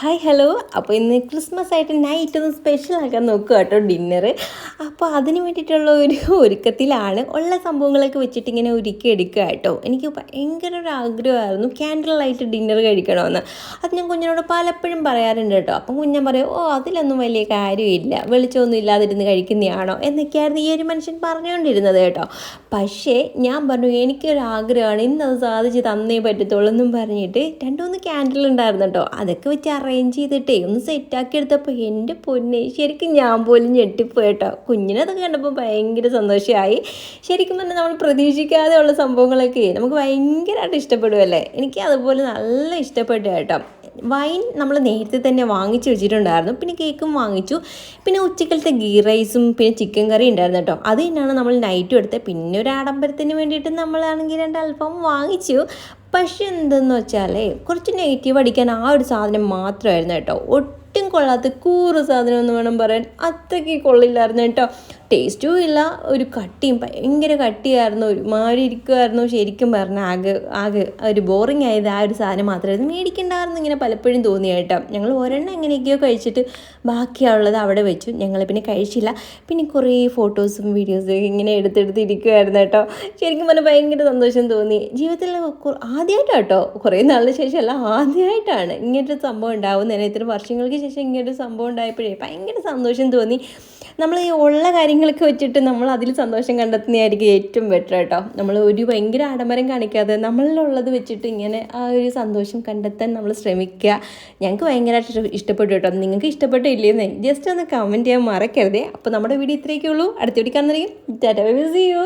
Hi hello അപ്പോൾ ഇന്ന് Christmas ആയിട്ട് നൈറ്റ് ഒന്ന് സ്പെഷ്യൽ ആക്കാൻ നോക്കുക കേട്ടോ ഡിന്നർ അപ്പോൾ അതിന് വേണ്ടിയിട്ടുള്ള ഒരു ഒരുക്കത്തിലാണ് ഉള്ള സംഭവങ്ങളൊക്കെ വെച്ചിട്ട് ഇങ്ങനെ ഒരുക്കി എടുക്കുക കേട്ടോ. എനിക്ക് ഭയങ്കര ഒരു ആഗ്രഹമായിരുന്നു ക്യാൻഡിൽ ലൈറ്റ് ഡിന്നർ കഴിക്കണമെന്ന്. അത് ഞാൻ കുഞ്ഞിനോട് പലപ്പോഴും പറയാറുണ്ട് കേട്ടോ. അപ്പം കുഞ്ഞൻ പറയും ഓ അതിലൊന്നും വലിയ കാര്യമില്ല. വെളിച്ചമൊന്നും ഇല്ലാതിരുന്ന് കഴിക്കുന്നതാണോ? എന്നൊക്കെയായിരുന്നു ഈ ഒരു മനുഷ്യൻ പറഞ്ഞുകൊണ്ടിരുന്നത് കേട്ടോ. പക്ഷേ ഞാൻ പറഞ്ഞു എനിക്കൊരു ആഗ്രഹമാണ്. ഇന്നത് സാധിച്ച് തന്നേ പറ്റത്തുള്ളൂ എന്നും പറഞ്ഞിട്ട് രണ്ടുമൂന്ന് ക്യാൻഡിൽ ഉണ്ടായിരുന്നു കേട്ടോ. അതൊക്കെ വെച്ച് അറേഞ്ച് ചെയ്തിട്ടേ ഒന്ന് സെറ്റാക്കി എടുത്തപ്പോൾ എന്റെ പൊന്നെ ശരിക്കും ഞാൻ പോലും ഞെട്ടിപ്പോയി കേട്ടോ. കുഞ്ഞിനത് കണ്ടപ്പോൾ ഭയങ്കര സന്തോഷമായി ശരിക്കും പറഞ്ഞാൽ നമ്മൾ പ്രതീക്ഷിക്കാതെ ഉള്ള സംഭവങ്ങളൊക്കെ നമുക്ക് ഭയങ്കരമായിട്ട് ഇഷ്ടപ്പെടുമല്ലേ എനിക്ക് അതുപോലെ നല്ല ഇഷ്ടപ്പെട്ടു കേട്ടോ. വൈൻ നമ്മൾ നേരത്തെ തന്നെ വാങ്ങിച്ച് വെച്ചിട്ടുണ്ടായിരുന്നു. പിന്നെ കേക്കും വാങ്ങിച്ചു. പിന്നെ ഉച്ചക്കലത്തെ ഗീ റൈസും പിന്നെ ചിക്കൻ കറി ഉണ്ടായിരുന്നു കേട്ടോ. അത് തന്നെയാണ് നമ്മൾ നൈറ്റും എടുത്തത്. പിന്നെ ഒരു ആഡംബരത്തിന് വേണ്ടിയിട്ട് നമ്മളാണെങ്കിൽ രണ്ട് അൽഫാം വാങ്ങിച്ചു. പക്ഷെ എന്തെന്ന് വെച്ചാൽ കുറച്ച് നെഗറ്റീവ് അടിക്കാൻ ആ ഒരു സാധനം മാത്രമായിരുന്നു കേട്ടോ. ഒട്ടും കൊള്ളാത്ത കൂറ് സാധനം എന്ന് വേണം പറയാൻ. അത്രയ്ക്ക് കൊള്ളില്ലായിരുന്നു കേട്ടോ. ടേസ്റ്റും ഇല്ല ഒരു കട്ടിയും ഭയങ്കര കട്ടിയായിരുന്നു ഒരുമാതിരി ഇരിക്കുമായിരുന്നു ശരിക്കും പറഞ്ഞാൽ ആകെ ആകെ ഒരു ബോറിംഗ് ആയത് ആ ഒരു സാധനം മാത്രമായിരുന്നു മേടിക്കണ്ടായിരുന്നു ഇങ്ങനെ പലപ്പോഴും തോന്നിയ കേട്ടോ. ഞങ്ങൾ ഒരെണ്ണം എങ്ങനെയൊക്കെയോ കഴിച്ചിട്ട് ബാക്കിയുള്ളത് അവിടെ വെച്ചു. ഞങ്ങൾ പിന്നെ കഴിച്ചില്ല. പിന്നെ കുറേ ഫോട്ടോസും വീഡിയോസും ഇങ്ങനെ എടുത്തെടുത്ത് ഇരിക്കുമായിരുന്നു കേട്ടോ. ശരിക്കും പറഞ്ഞാൽ ഭയങ്കര സന്തോഷം തോന്നി. ജീവിതത്തിൽ ആദ്യമായിട്ടാണ് കേട്ടോ കുറേ നാളിന് ശേഷമല്ല ആദ്യമായിട്ടാണ് ഇങ്ങനൊരു സംഭവം ഉണ്ടാവുന്നത്. ഇത്ര വർഷങ്ങൾക്ക് ശേഷം ഇങ്ങനൊരു സംഭവം ഉണ്ടായപ്പോഴേ ഭയങ്കര സന്തോഷം തോന്നി. നമ്മൾ ഈ ഉള്ള കാര്യങ്ങളൊക്കെ വെച്ചിട്ട് നമ്മൾ അതിൽ സന്തോഷം കണ്ടെത്തുന്നതായിരിക്കും ഏറ്റവും ബെറ്റർ കേട്ടോ നമ്മൾ ഒരു ഭയങ്കര ആഡംബരം കാണിക്കാതെ നമ്മളിലുള്ളത് വെച്ചിട്ട് ഇങ്ങനെ ആ ഒരു സന്തോഷം കണ്ടെത്താൻ നമ്മൾ ശ്രമിക്കുക. ഞങ്ങൾക്ക് ഭയങ്കരമായിട്ട് ഇഷ്ടപ്പെട്ടു കേട്ടോ. നിങ്ങൾക്ക് ഇഷ്ടപ്പെട്ടില്ലേന്ന് ജസ്റ്റ് ഒന്ന് കമന്റ് ചെയ്യാൻ മറക്കരുതേ. അപ്പോൾ നമ്മുടെ വീഡിയോ ഇത്രയൊക്കെ ഉള്ളൂ അടുത്ത വീഡിയോ കാണുന്നതായിരിക്കും. Tata see you